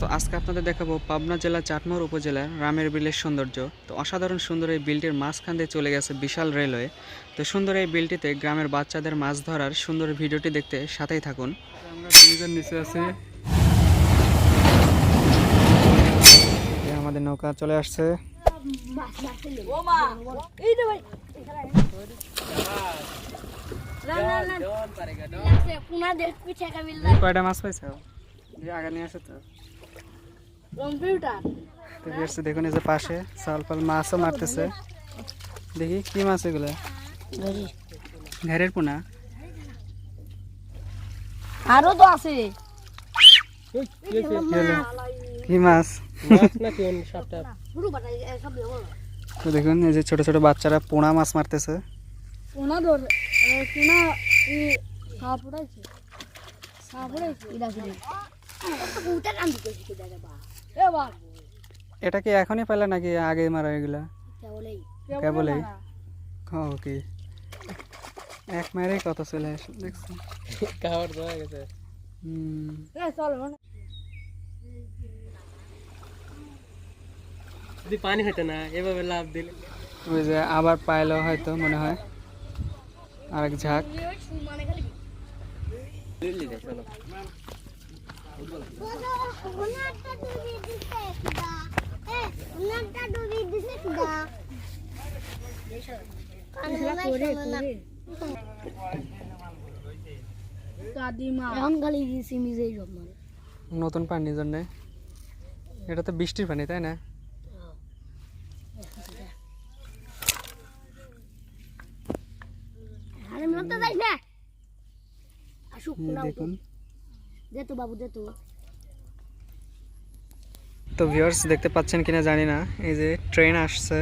তো আজকে আপনাদের দেখাবো পাবনা জেলা চাটমোহর উপজেলার রামের বিলের সৌন্দর্য। তো অসাধারণ সুন্দর এই বিলটির মাঝখান দিয়ে চলে গেছে বিশাল রেলওয়ে। তো সুন্দর এই বিলটিতে গ্রামের বাচ্চাদের মাছ ধরার সুন্দর ভিডিওটি দেখতে সাথেই থাকুন। আমরা ব্রিজের নিচে আছি। আমাদের নৌকা চলে আসছে। কয়টা মাছ পাইছো? যে আগে নিয়ে আসে তো। কম্পিউটার তো বেরছে দেখুন এই যে পাশে সাল পাল মাছও মারতেছে। দেখি কি মাছ এগুলো? ঘেরের পোনা? আরও তো আছে। কি মাছ? তো দেখুন এই যে ছোট ছোট বাচ্চারা পোনা মাছ মারতেছে। পুনা ধর পুনা ই সাপ উড়াইছে। সাপ উড়াইছে? এটা কি এখনই পেলে নাকি আগে মারা এগুলা কেবলই। কেবলই? ও কি এক মারে কত চলে আসে দেখছি। খাবার দেওয়া গেছে। হুম। এ চল যদি পানি হইতো না এভাবে লাভ দিলে। ওই যে আবার পাইলো হয়তো মনে হয়। আরেক ঝাঁক। নতুন পানির জন্য এটা তো বৃষ্টির পানি তাই না? আরে মন তো যাই না। আসুক হুম, না দেখুন। তো বাবু তো। ভিউয়ার্স দেখতে পাচ্ছেন কিনা জানি না। এই যে ট্রেন আসছে।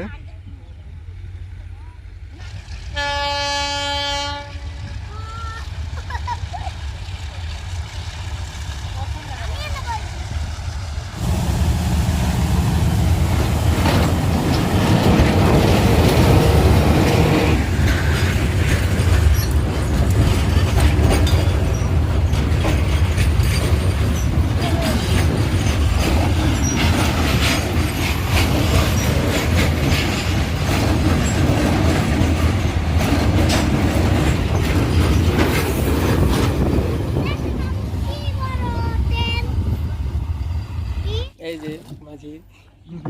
মাঝি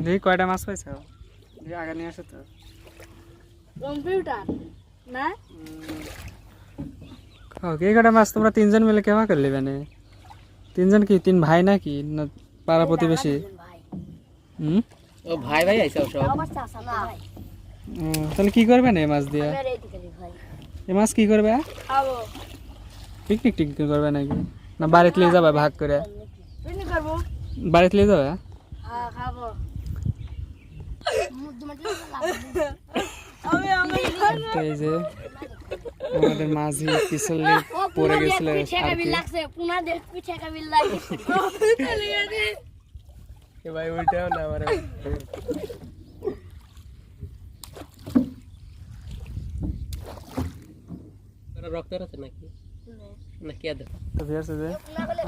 দেখি কয়টা মাছ পাইছো? আগে নিয়ে আসে তো। কম্পিউটার? না? ও কে কটা মাছ? তোমরা তিনজন মিলে কেমন করলি মানে তিনজন কি? তিন ভাই নাকি? না পাড়া প্রতিবেশী? হুম? ও ভাই ভাই আইসা সব। তাহলে কি করবে না এই মাছ দিয়ে? এই দিকে ভাই। এই মাছ কি করবে? খাব। পিকনিক টিকনিক করবে নাকি? না বাড়িতে নিয়ে যাবে ভাগ করে? বাড়িতে নিয়ে যাবে? আমি আমি এই যে আমাদের মাঝি পিছলে পড়ে গেছিল লাগছে কাবিল লাগছে এ ভাই ওইটাও না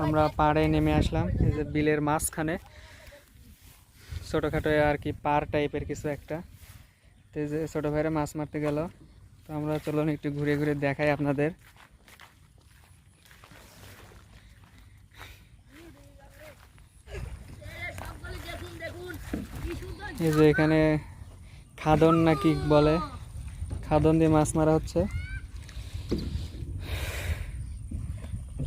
আমরা পাড়ে নেমে আসলাম এই যে বিলের মাঝখানে। ছোটোখাটো আর কি পার টাইপের কিছু একটা। তো যে ছোটো ভাইরা মাছ মারতে গেল। তো আমরা চলুন একটু ঘুরে ঘুরে দেখাই আপনাদের। এই যে এখানে খাদন নাকি বলে? খাদন দিয়ে মাছ মারা হচ্ছে।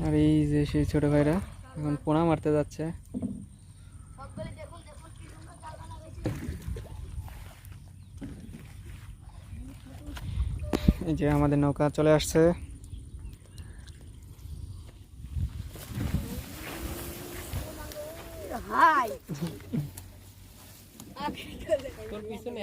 আর এই যে সেই ছোট ভাইরা এখন পোনা মারতে যাচ্ছে। এই যে আমাদের নৌকা চলে আসছে। হাই। তোর পিছনে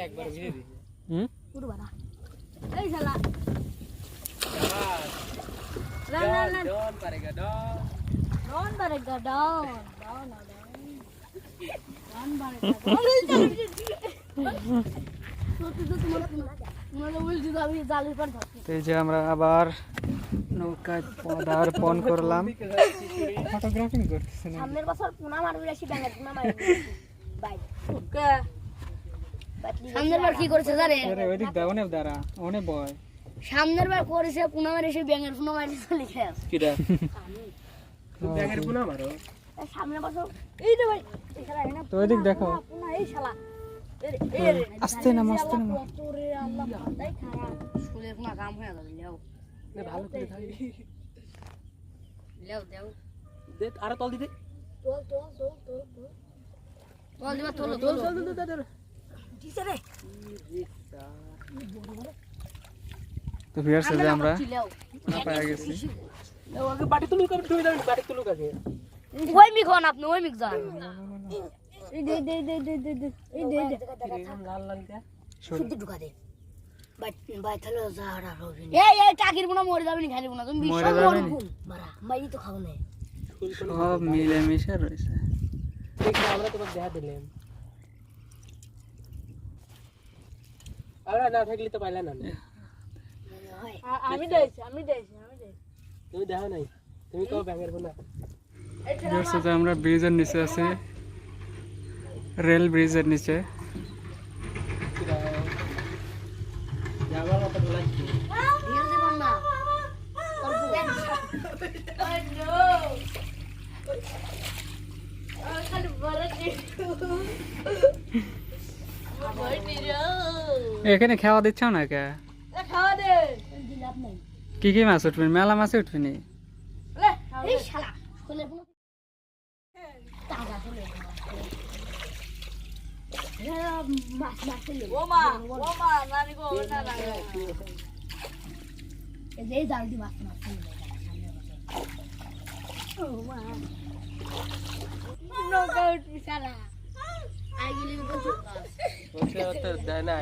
এই যে আমরা আবার নৌকায় পদার্পণ করলাম। ফটোগ্রাফি করতেছে সামনের বছর পুনা মারবি আসি ব্যাঙের পুনা মারবি। বাই। সামনের বার কি করেছে জানেন আরে ওই দিক দাও অনেক দাঁড়া অনেক বয়। সামনের বার করেছে পুনা মারে এসে ব্যাঙের পুনা মারি চলে গেছে কিরা? ব্যাঙের গুনা মারো? সামনের বছর এই ভাই তো ওই দিক দেখো। এই শালা। আস্তে না আস্তে না কত রে আল্লাহ তাই খারাপ স্কুলের পুনা কাম হয়ে গেল লেও না, ভালো করে থাকবি লেও দেও দে আরও তল দিতে তোল তোল তোল তোল তোল তোল দিবা তোল তোল তোল দিছে রে তো ভিউয়ার্স এই আমরা না পাওয়া গেছি আগে বাটি তুলুক আমি তুমি যাবেন বাটি তুলুক আগে ওই মিক হন আপনি ওই মিক যান তো সব রয়েছে। আমরা তোমাকে দেখা দিলাম। আমরা না থাকলে তো পাইলে না। আমি দেইছি আমি দেইছি আমি তুমি দেখো নাই। তুমি ব্যাঙের ভিউয়ার্স আমরা ব্রিজের নিচে আছি। রেল ব্রিজের নিচে। এখানে খাওয়া দিচ্ছ না কে? কি কি মাছ উঠবি? মেলা মাছ উঠবি নি এই শালা কোলে কোনো তাজা কোলে মাছ মাছ ও মা ও মা নানি গো না না এই যে জাল দি মাছ মাছ ও মা নৌকা উঠবি শালা আইগুলি বলছো বলছে তো দেয় না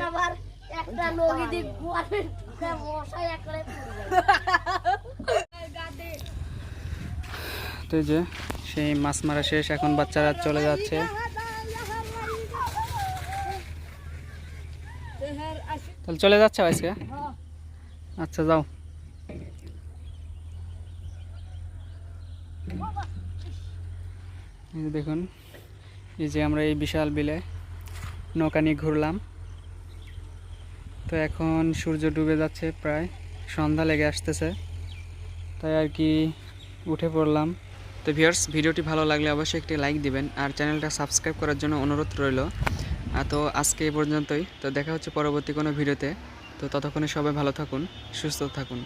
আবার একটা লগি দিয়ে মশাই একবারে তো যে সেই মাছ মারা শেষ এখন বাচ্চারা চলে যাচ্ছে। চলে যাচ্ছে আজকে? আচ্ছা যাও। দেখুন, এই যে আমরা এই বিশাল বিলে নৌকা নিয়ে ঘুরলাম। তো এখন সূর্য ডুবে যাচ্ছে প্রায়, সন্ধ্যা লেগে আসতেছে। তাই আর কি উঠে পড়লাম। তো ভিউয়ার্স ভিডিওটি ভালো লাগলে অবশ্যই একটি লাইক দিবেন, আর চ্যানেলটা সাবস্ক্রাইব করার জন্য অনুরোধ রইল। তো আজকে এই পর্যন্তই। তো দেখা হচ্ছে পরবর্তী কোনো ভিডিওতে। তো ততক্ষণে সবাই ভালো থাকুন, সুস্থ থাকুন।